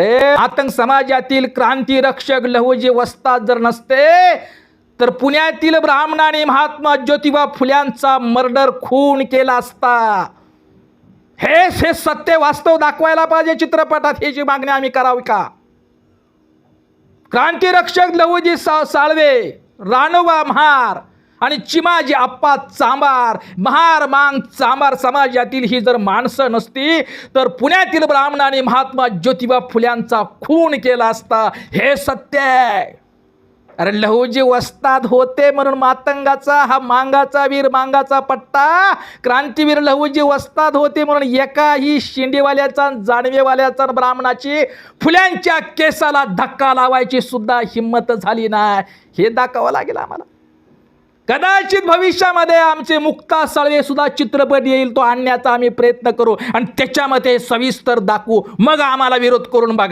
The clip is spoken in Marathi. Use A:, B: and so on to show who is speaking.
A: ते आतंक समाजातील क्रांती रक्षक लहुजी वस्ताद जर नसते तर पुण्यातील ब्राह्मणाने महात्मा ज्योतिबा फुल्यांचा मर्डर खून केला असता. हेच हे सत्य वास्तव दाखवायला पाहिजे चित्रपटात ही जी मागणी आम्ही करावी का? क्रांतिरक्षक लहुजी सा साळवे रानोबा महार आणि चिमाजी आप्पा चांबार महार मांग चांबार समाजातील ही जर माणसं नसती तर पुण्यातील ब्राह्मणाने महात्मा ज्योतिबा फुल्यांचा खून केला असता. हे सत्य आहे. अरे लहूजी वस्ताद होते म्हणून मातंगाचा हा मांगाचा वीर मांगाचा पट्टा. क्रांतीवीर लहूजी वस्ताद होते म्हणून एकाही शिंडीवाल्याचा जाणवेवाल्याचा ब्राह्मणाची फुल्यांच्या केसाला धक्का लावायची सुद्धा हिंमत झाली नाही. हे दाखवावं लागेल आम्हाला. कदाचित भविष्यामध्ये आमचे मुक्ता साळवे सुद्धा चित्रपट येईल तो आणण्याचा आम्ही प्रयत्न करू आणि त्याच्यामध्ये सविस्तर दाखवू. मग आम्हाला विरोध करून बघा.